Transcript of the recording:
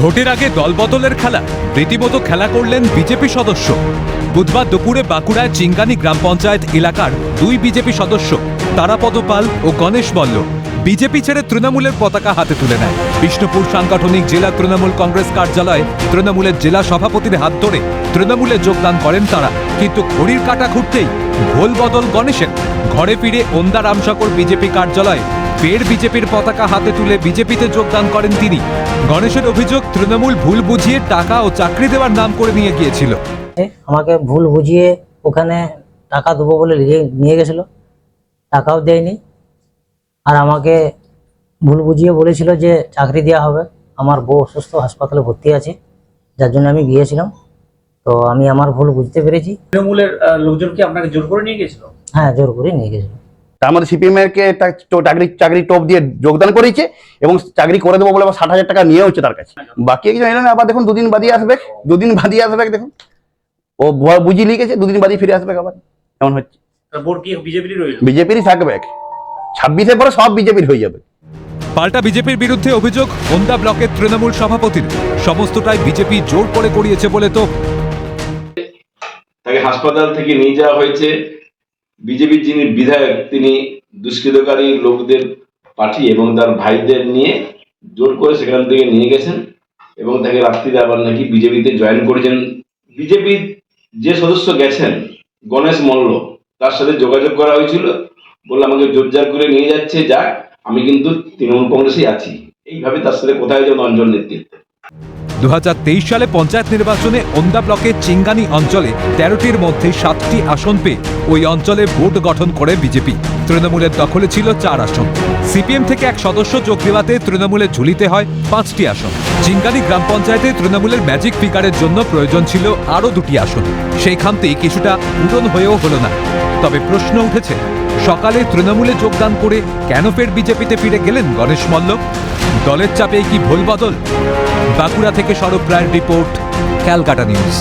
ভোটের আগে দলবদলের খেলা। রীতিমতো খেলা করলেন বিজেপি সদস্য। বুধবার দুপুরে বাঁকুড়ায় চিঙ্গানি গ্রাম পঞ্চায়েত এলাকার দুই বিজেপি সদস্য, তারাপদ পাল ও গণেশ মল্ল, বিজেপি ছেড়ে তৃণমূলের পতাকা হাতে তুলে নেয়। বিষ্ণুপুর সাংগঠনিক জেলা তৃণমূল কংগ্রেস কার্যালয়ে তৃণমূলের জেলা সভাপতির হাত ধরে তৃণমূলে যোগদান করেন তারা। কিন্তু ঘড়ির কাটা ঘুরতেই ভোল বদল গণেশের। ঘরে ফিরে ওন্দা রামসাগর বিজেপি কার্যালয়ে ফের বিজেপির পতাকা হাতে তুলে বিজেপিতে যোগদান করেন তিনি। গণেশের অভিযোগ তৃণমূল ভুল বুঝিয়ে টাকা ও চাকরি দেওয়ার নাম করে নিয়ে গিয়েছিল। আমাকে ভুল বুঝিয়ে ওখানে টাকা দেবো বলে নিয়ে নিয়ে গেছিল। টাকাও দেয়নি। আর আমাকে ভুল বুঝিয়ে বলেছিল যে চাকরি দেওয়া হবে। আমার বউ অসুস্থ হাসপাতালে ভর্তি আছে। যার জন্য আমি গিয়েছিলাম। তো আমি আমার ভুল বুঝতে পেরেছি। তৃণমূলের আহ, লোকজন কি আপনাকে জোর করে নিয়ে গেছিল? হ্যাঁ জোর করে নিয়ে গেছিল। তার মধ্যে সিপিএম এর কে চাকরি চাকরি টপ দিয়ে যোগদান করেছে এবং চাকরি করে দেবো বলে আবার ষাট হাজার টাকা নিয়ে হচ্ছে তার কাছে। বাকি একজন এলেন আবার দেখুন দুদিন বাদিয়ে আসবে দুদিন বাদিয়ে আসবে দেখুন। ও বুঝিয়ে লিখেছে দুদিন বাদিয়ে ফিরে আসবে আবার এমন হচ্ছে? বিজেপিরই থাকবে। ছাব্বিশের পরে সব বিজেপির হয়ে যাবে। পাল্টা বিজেপির বিরুদ্ধে অভিযোগ ওন্দা ব্লকের তৃণমূল সভাপতির। সমস্তটাই বিজেপি জোর করে করিয়েছে বলে তো তাকে হাসপাতাল থেকে নিয়ে যাওয়া হয়েছে। বিজেপির যিনি বিধায়ক, তিনি দুষ্কৃতকারী লোকদের পাঠিয়ে এবং তার ভাইদের নিয়ে জোর করে সেখান থেকে নিয়ে গেছেন এবং তাকে রাত্রিতে আবার নাকি বিজেপিতে জয়েন করেছেন। বিজেপির যে সদস্য গেছেন, গণেশ মল্ল, তার সাথে যোগাযোগ করা হয়েছিল। বললে, আমাকে জোরজার করে নিয়ে যাচ্ছে, যাক, আমি কিন্তু তৃণমূল কংগ্রেসেই আছি। এইভাবে তার সাথে কোথায় যেন অঞ্চল নেতৃত্ব। দু হাজার তেইশ সালে পঞ্চায়েত নির্বাচনে ওন্দা ব্লকের চিঙ্গানি অঞ্চলে তেরোটির মধ্যে সাতটি আসন পেয়ে ওই অঞ্চলে বোর্ড গঠন করে বিজেপি। তৃণমূলের দখলে ছিল চার আসন। সিপিএম থেকে এক সদস্য যোগ দেওয়াতে তৃণমূলে ঝুলিতে হয় পাঁচটি আসন। চিঙ্গানি গ্রাম পঞ্চায়েতে তৃণমূলের ম্যাজিক ফিগারের জন্য প্রয়োজন ছিল আরও দুটি আসন। সেই খামতি কিছুটা পূরণ হয়েও হলো না। তবে প্রশ্ন উঠেছে সকালে তৃণমূলে যোগদান করে কেন ফের বিজেপিতে ফিরে গেলেন গণেশ মল্ল দলের চাপে কি ভুল বদল? বাঁকুড়া থেকে সরব রায়ের রিপোর্ট, ক্যালকাটা নিউজ।